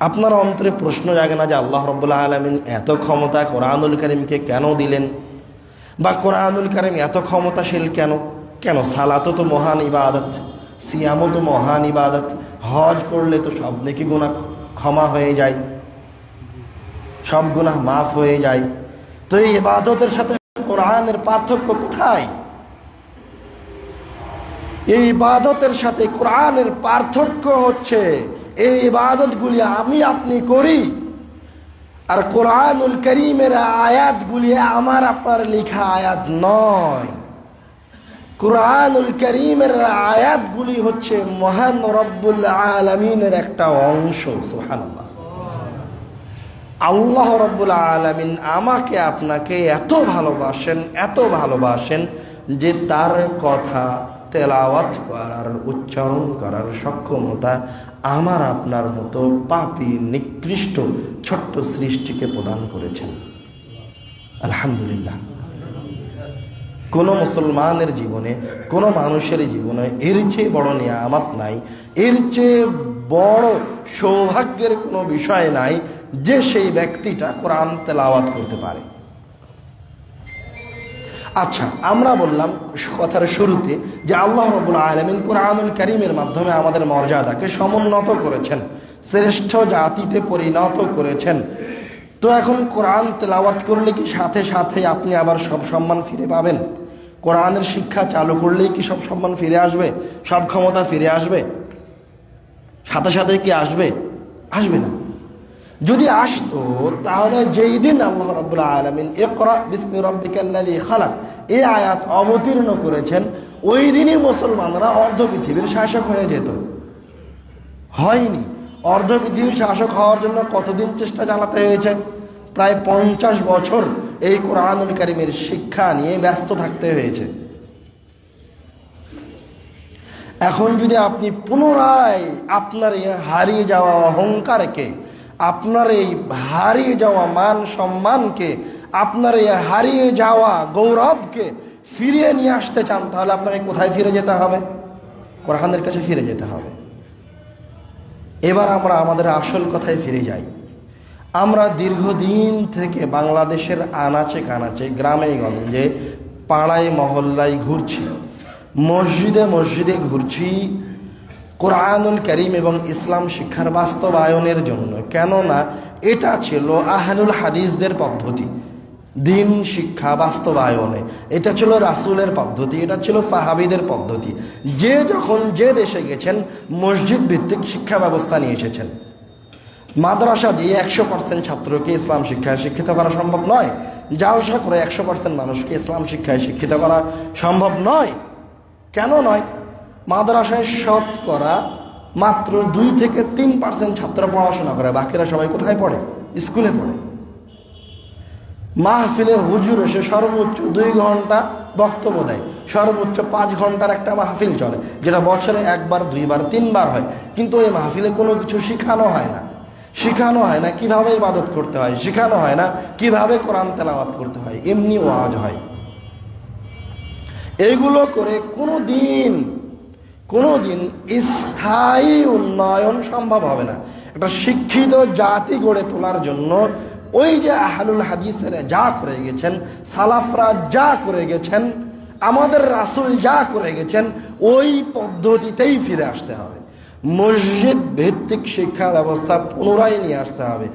আপনার অন্তরে প্রশ্ন জাগে না যে আল্লাহ রব্বুল্লাহ আলমিন এত ক্ষমতা কোরআনুল করিমকে কেন দিলেন? বা কোরআনুল করিম এত ক্ষমতাশীল কেন? কেন? সালাতো তো মহান ইবাদত, সিয়ামও তো মহান ইবাদত, হজ করলে তো সব নাকি গুণা ক্ষমা হয়ে যায়, সব গুনাহ মাফ হয়ে যায়। তো এই ইবাদতের সাথে কোরআনের পার্থক্য কোথায়? এই ইবাদতের সাথে কোরআনের পার্থক্য হচ্ছে এই ইবাদতগুলি আমি আপনি করি। আর কোরআনুল করিমের আয়াতগুলি আমার আপনার লেখা আয়াত নয়। কোরআনুল করিমের আয়াতগুলি হচ্ছে মহান রব্বুল আলমিনের একটা অংশ, সুবহানাল্লাহ। আল্লাহ রব্বুল আলমিন আমাকে আপনাকে এত ভালোবাসেন এত ভালোবাসেন যে তার কথা তেলাওয়াত করার, উচ্চারণ করার সক্ষমতা আমার আপনার মতো পাপি, নিকৃষ্ট, ছোট্ট সৃষ্টিকে প্রদান করেছেন। আলহামদুলিল্লাহ। কোনো মুসলমানের জীবনে, কোনো মানুষের জীবনে এর চেয়ে বড় নিয়ামত নাই, এর চেয়ে বড় সৌভাগ্যের কোনো বিষয় নাই যে সেই ব্যক্তিটা কোরআন তেলাওয়াত করতে পারে। আচ্ছা আমরা বললাম কথার শুরুতে যে আল্লাহ রবুল আলমিন কোরআনুল করিমের মাধ্যমে আমাদের মর্যাদাকে সমুন্নত করেছেন, শ্রেষ্ঠ জাতিতে পরিণত করেছেন। তো এখন কোরআন তেলাওয়াত করলে কি সাথে সাথে আপনি আবার সব সম্মান ফিরে পাবেন? কোরআনের শিক্ষা চালু করলেই কি সব সম্মান ফিরে আসবে? সব ক্ষমতা ফিরে আসবে? সাথে সাথে কি আসবে? আসবে না। যদি আসতো, তাহলে যেই দিন আল্লাহ রব্বুল্লাহ আলমিন একরা বিসমি রব্বিকাল্লাদি খালাক, এই আয়াত অবতীর্ণ করেছেন, ওই দিনই মুসলমানরা অর্ধ পৃথিবীর শাসক হয়ে যেত। হয়নি। অর্ধ পৃথিবীর শাসক হওয়ার জন্য কতদিন চেষ্টা চালাতে হয়েছে? প্রায় পঞ্চাশ বছর এই কোরআনুল কারিমের শিক্ষা নিয়ে ব্যস্ত থাকতে হয়েছে। এখন যদি আপনি পুনরায় আপনার হারিয়ে যাওয়া অহংকারকে আপনার এই হারিয়ে যাওয়া মান সম্মানকে, আপনার এই হারিয়ে যাওয়া গৌরবকে ফিরিয়ে নিয়ে আসতে চান, তাহলে আপনাকে কোথায় ফিরে যেতে হবে? কোরআনের কাছে ফিরে যেতে হবে। এবার আমরা আমাদের আসল কথায় ফিরে যাই। আমরা দীর্ঘদিন থেকে বাংলাদেশের আনাচে কানাচে, গ্রামে গঞ্জে, পাড়ায় মহল্লায় ঘুরছি। মসজিদে মসজিদে ঘুরছি কোরআনুল করিম এবং ইসলাম শিক্ষার বাস্তবায়নের জন্য। কেননা, এটা ছিল আহলুল হাদিসদের পদ্ধতি। দিন শিক্ষা বাস্তবায়নে। এটা ছিল রাসুলের পদ্ধতি, এটা ছিল সাহাবিদের পদ্ধতি। যে যখন যে দেশে গেছেন, মসজিদ ভিত্তিক শিক্ষা ব্যবস্থা নিয়ে এসেছেন। মাদ্রাসা দিয়ে একশো পার্সেন্ট ছাত্রকে ইসলাম শিক্ষায় শিক্ষিত করা সম্ভব নয়। জালসা করে একশো পার্সেন্ট মানুষকে ইসলাম শিক্ষায় শিক্ষিত করা সম্ভব নয়। কেন নয়? মাদ্রাসায় শতকরা মাত্র দুই থেকে তিন পার্সেন্ট ছাত্র পড়াশোনা করে, বাকিরা সবাই কোথায় পড়ে? স্কুলে পড়ে। মাহফিলে হুজুর এসে সর্বোচ্চ দুই ঘণ্টা বক্তব্য দেয়। সর্বোচ্চ পাঁচ ঘণ্টার একটা মাহফিল চলে, যেটা বছরে একবার, দুইবার, তিনবার হয়। কিন্তু ওই মাহফিলে কোনো কিছু শেখানো হয় না। শেখানো হয় না কীভাবে ইবাদত করতে হয়, শেখানো হয় না কীভাবে কোরআন তেলাওয়াত করতে হয়, এমনি ওয়াজ হয়। এগুলো করে কোনো দিন কোনো দিন স্থায়ী উন্নয়ন সম্ভব হবে না। একটা শিক্ষিত জাতি গড়ে তোলার জন্য ওই যে আহলুল হাদিসেরা যা করে গেছেন, সালাফরা যা করে গেছেন, আমাদের রাসুল যা করে গেছেন, ওই পদ্ধতিতেই ফিরে আসতে হবে। মসজিদ ভিত্তিক শিক্ষা ব্যবস্থা পুনরায় নিয়ে আসতে হবে।